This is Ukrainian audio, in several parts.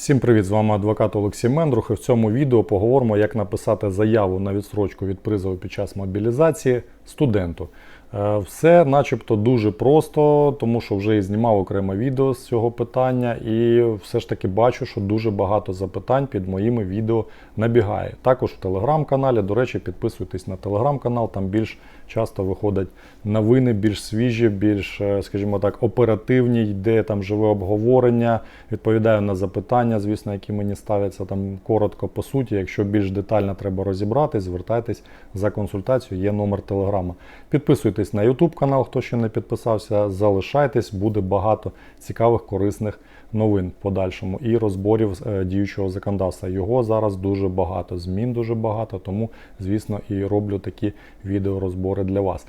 Всім привіт! З вами адвокат Олексій Мендрух. І в цьому відео поговоримо, як написати заяву на відстрочку від призову під час мобілізації студенту. Е, Все начебто дуже просто, тому що вже і знімав окреме відео з цього питання, і все ж таки бачу, що дуже багато запитань під моїми відео набігає. Також в телеграм-каналі. До речі, підписуйтесь на телеграм-канал, там більш часто виходять новини, більш свіжі, більш, е, скажімо так, оперативні, йде там живе обговорення, відповідаю на запитання, звісно, які мені ставляться там коротко по суті. Якщо більш детально треба розібратись, звертайтесь за консультацією, є номер телеграма. Підписуйтесь на YouTube канал, хто ще не підписався, залишайтесь, буде багато цікавих, корисних новин в подальшому і розборів е, діючого законодавства. Його зараз дуже багато, змін дуже багато, тому, звісно, і роблю такі відеорозбори для вас.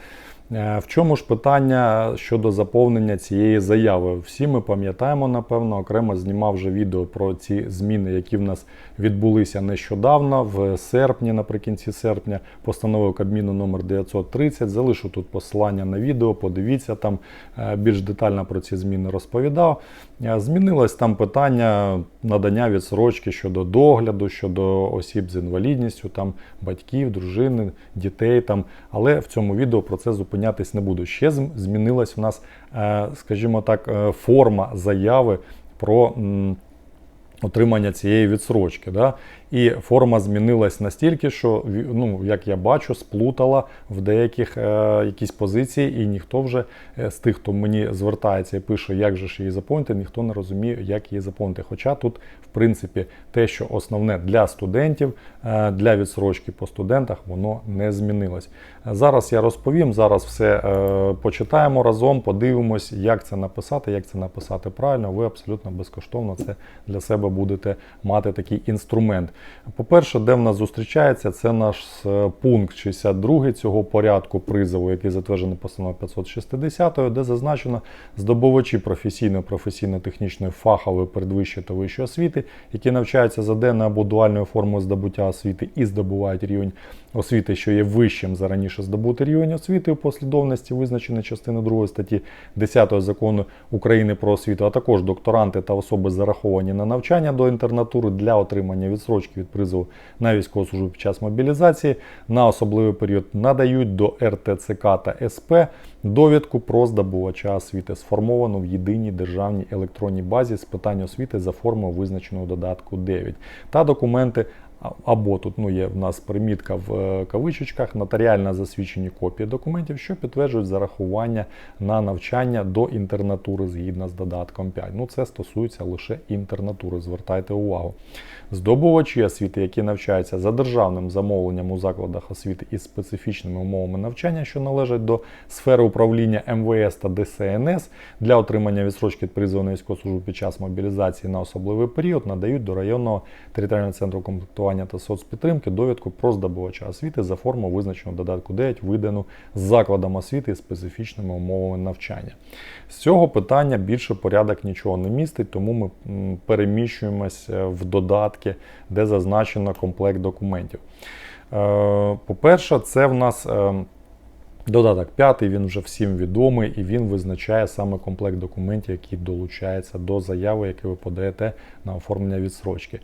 Е, В чому ж питання щодо заповнення цієї заяви? Всі ми пам'ятаємо, напевно, окремо знімав вже відео про ці зміни, які в нас відбулися нещодавно, в серпні, наприкінці серпня, постановив Кабміну номер 930. Залишу тут посилання на відео, подивіться там е, більш детально про ці зміни розповідав. Е, Змінилось там питання надання відсрочки щодо догляду, щодо осіб з інвалідністю, там батьків, дружини, дітей. Там. Але в цьому відео про це зупинятись не буду. Ще змінилась в нас, е, скажімо так, е, форма заяви про. Отримання цієї відсрочки. І форма змінилась настільки, що ну, як я бачу, сплутала в деяких е, якісь позиції, і ніхто вже е, з тих, хто мені звертається і пише, як же ж її заповнити, ніхто не розуміє, як її заповнити. Хоча тут, в принципі, те, що основне для студентів, е, для відсрочки по студентах, воно не змінилось. Зараз я розповім, зараз все е, почитаємо разом, подивимось, як це написати, як це написати правильно. Ви абсолютно безкоштовно це для себе будете мати такий інструмент. По-перше, де в нас зустрічається, це наш е, пункт 62 цього порядку призову, який затверджений постановою 560, де зазначено здобувачі професійної, професійно-технічної, фахової, передвищої та вищої освіти, які навчаються за денною або дуальною формою здобуття освіти і здобувають рівень освіти, що є вищим за раніше здобутий рівень освіти у послідовності, визначеної частини 2 статті 10 закону України про освіту, а також докторанти та особи зараховані на навчання до інтернатури для отримання відсрочки від призову на військову службу під час мобілізації. На особливий період надають до РТЦК та СП довідку про здобувача освіти, сформовану в єдиній державній електронній базі з питань освіти за формою, визначеного додатку 9, та документи або тут ну, є в нас примітка в е, кавичечках, нотаріально засвідчені копії документів, що підтверджують зарахування на навчання до інтернатури згідно з додатком 5. Ну, це стосується лише інтернатури, звертайте увагу. Здобувачі освіти, які навчаються за державним замовленням у закладах освіти із специфічними умовами навчання, що належать до сфери управління МВС та ДСНС для отримання відсрочки від призову на військову під час мобілізації на особливий період, надають до районного територіального центру комплектування та соцпідтримки довідку про здобувача освіти за форму визначену додатку 9, видану закладом освіти із специфічними умовами навчання. З цього питання більше порядок нічого не містить, тому ми е, в додатки, де зазначено комплект документів. Е, По-перше, це в нас. е, Додаток п'ятий, він вже всім відомий і він визначає саме комплект документів, який долучається до заяви, яку ви подаєте на оформлення відсрочки.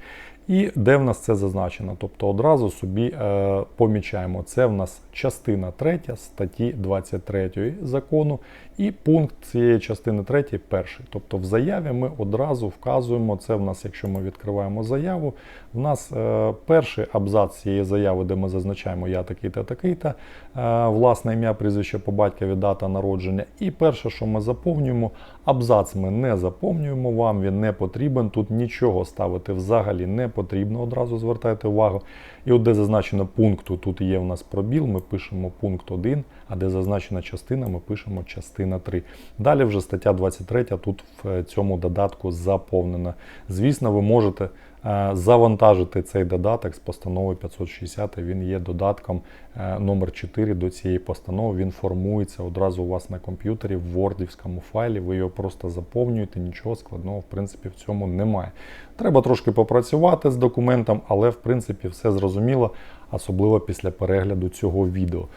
І де в нас це зазначено? Тобто одразу собі е, помічаємо, це в нас частина 3 статті 23 закону і пункт цієї частини 3 перший. Тобто в заяві ми одразу вказуємо, це в нас, якщо ми відкриваємо заяву, в нас е, перший абзац цієї заяви, де ми зазначаємо я такий-то, такий-то, е, власне ім'я, прізвище по батькові, дата народження. І перше, що ми заповнюємо, абзац ми не заповнюємо вам, він не потрібен. Тут нічого ставити взагалі не потрібно, одразу звертайте увагу. І от де зазначено пункту, тут є в нас пробіл, ми пишемо пункт 1, а де зазначена частина, ми пишемо частина 3. Далі вже стаття 23 тут в цьому додатку заповнена. Звісно, ви можете е, завантажити цей додаток з постанови 560. Він є додатком е, номер 4 до цієї постанови. Він формується одразу у вас на комп'ютері в вордівському файлі. Ви його просто заповнюєте, нічого складного в принципі в цьому немає. Треба трошки попрацювати з документом, але в принципі все зрозуміло, особливо після перегляду цього відео.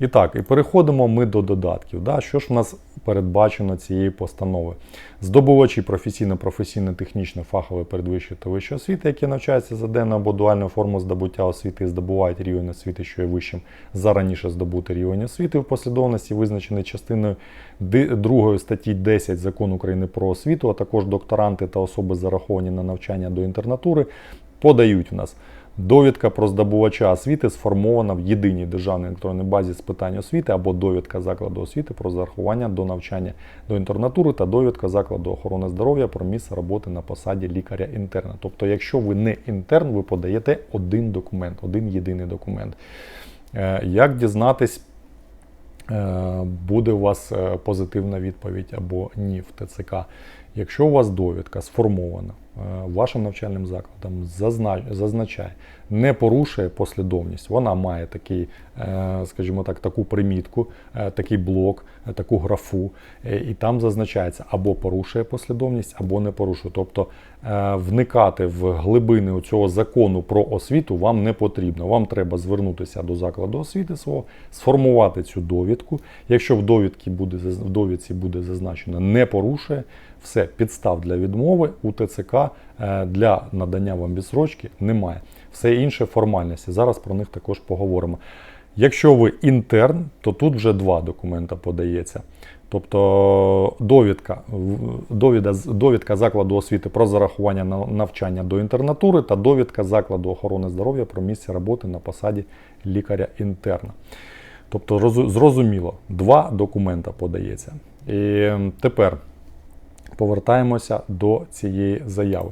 І так, і переходимо ми до додатків. Да? Що ж в нас передбачено цією постановою. Здобувачі професійно-професійно технічно фахової передвищої та вищої освіти, які навчаються за денною або дуальною формою здобуття освіти і здобувають рівень освіти, що є вищим за раніше здобутий рівень освіти в послідовності, визначений частиною 2 статті 10 закону України про освіту, а також докторанти та особи зараховані на навчання до інтернатури, подають в нас. Довідка про здобувача освіти сформована в єдиній державній електронній базі з питань освіти або довідка закладу освіти про зарахування до навчання до інтернатури та довідка закладу охорони здоров'я про місце роботи на посаді лікаря-інтерна. Тобто, якщо ви не інтерн, ви подаєте один документ, один єдиний документ. Е, Як дізнатись, е, буде у вас е, позитивна відповідь або ні в ТЦК? Якщо у вас довідка сформована вашим навчальним закладом, зазна- зазначає, не порушує послідовність, вона має такий, е, скажімо так, таку примітку, е, такий блок, е, таку графу, і там зазначається або порушує послідовність, або не порушує. Тобто вникати в глибини цього закону про освіту вам не потрібно. Вам треба звернутися до закладу освіти свого, сформувати цю довідку. Якщо в довідці буде в довідці буде зазначено не порушує, все підстав для відмови у ТЦК для надання вам відсрочки немає. Все інше формальності. Зараз про них також поговоримо. Якщо ви інтерн, то тут вже два документа подається. Тобто довідка, довіда, довідка закладу освіти про зарахування на навчання до інтернатури та довідка закладу охорони здоров'я про місце роботи на посаді лікаря-інтерна. Тобто розу- зрозуміло, два документа подається. І тепер повертаємося до цієї заяви.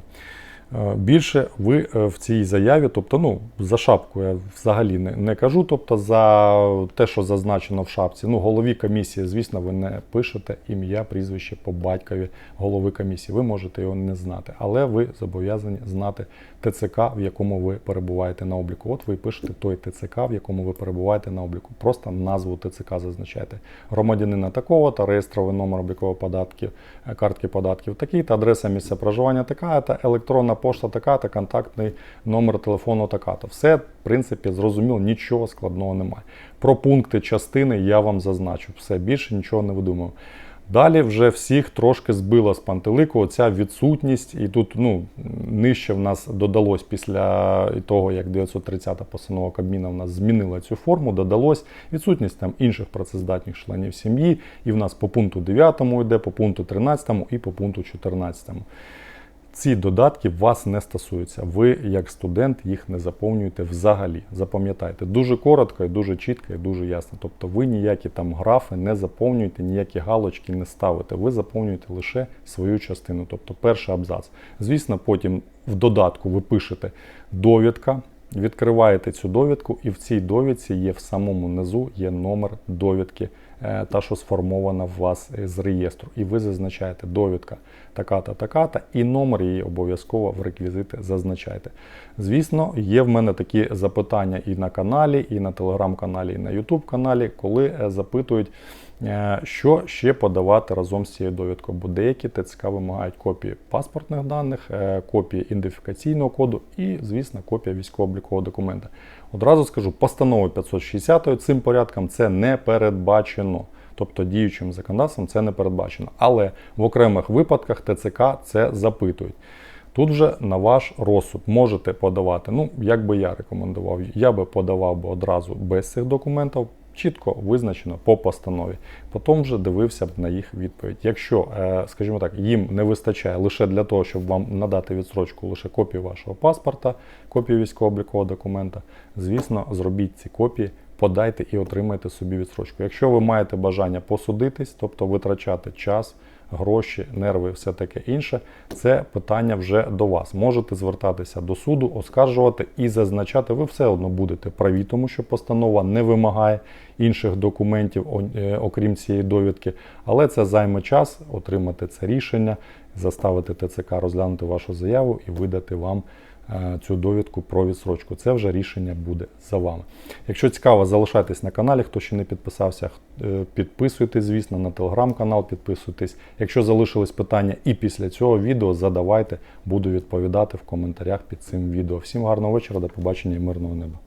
Е, Більше ви е, в цій заяві, тобто, ну, за шапку я взагалі не, не кажу, тобто за те, що зазначено в шапці. Ну, голові комісії, звісно, ви не пишете ім'я, прізвище по батькові голови комісії. Ви можете його не знати, але ви зобов'язані знати ТЦК, в якому ви перебуваєте на обліку. От ви пишете той ТЦК, в якому ви перебуваєте на обліку. Просто назву ТЦК зазначаєте. Громадянина такого та реєстровий номер облікових податків, е, картки податків такий, та адреса місця проживання така, та електронна пошта така, та контактний номер телефону така. то Все, в принципі, зрозуміло, нічого складного немає. Про пункти частини я вам зазначу. Все більше нічого не видумав. Далі вже всіх трошки збила з пантелику оця відсутність, і тут ну, нижче в нас додалось після того, як 930-та постанова Кабміна в нас змінила цю форму, додалось відсутність там інших працездатних членів сім'ї, і в нас по пункту 9 йде, по пункту 13 і по пункту 14. Ці додатки вас не стосуються. Ви, як студент, їх не заповнюєте взагалі. Запам'ятайте, дуже коротко і дуже чітко і дуже ясно. Тобто ви ніякі там графи не заповнюєте, ніякі галочки не ставите. Ви заповнюєте лише свою частину, тобто перший абзац. Звісно, потім в додатку ви пишете довідка. Відкриваєте цю довідку, і в цій довідці є в самому низу є номер довідки, та, що сформована в вас з реєстру. І ви зазначаєте довідка така-та, така-та, і номер її обов'язково в реквізити зазначайте. Звісно, є в мене такі запитання і на каналі, і на телеграм-каналі, і на Ютуб каналі, коли е, запитують. Е, Що ще подавати разом з цією довідкою? Бо деякі ТЦК вимагають копії паспортних даних, е, копії ідентифікаційного коду і, звісно, копія військово-облікового документа. Одразу скажу, постановою 560 цим порядком це не передбачено. Тобто діючим законодавством це не передбачено. Але в окремих випадках ТЦК це запитують. Тут вже на ваш розсуд можете подавати. Ну, як би я рекомендував, я би подавав би одразу без цих документів, чітко визначено по постанові. Потім вже дивився б на їх відповідь. Якщо, е, скажімо так, їм не вистачає лише для того, щоб вам надати відсрочку лише копію вашого паспорта, копію військово-облікового документа, звісно, зробіть ці копії. Подайте і отримайте собі відсрочку. Якщо ви маєте бажання посудитись, тобто витрачати час, гроші, нерви, все таке інше, це питання вже до вас. Можете звертатися до суду, оскаржувати і зазначати, ви все одно будете праві, тому що постанова не вимагає інших документів, е, окрім цієї довідки, але це займе час отримати це рішення, заставити ТЦК розглянути вашу заяву і видати вам цю довідку про відсрочку. Це вже рішення буде за вами. Якщо цікаво, залишайтесь на каналі. Хто ще не підписався, е, підписуйтесь, звісно, на телеграм-канал, підписуйтесь. Якщо залишились питання і після цього відео, задавайте, буду відповідати в коментарях під цим відео. Всім гарного вечора, до побачення і мирного неба.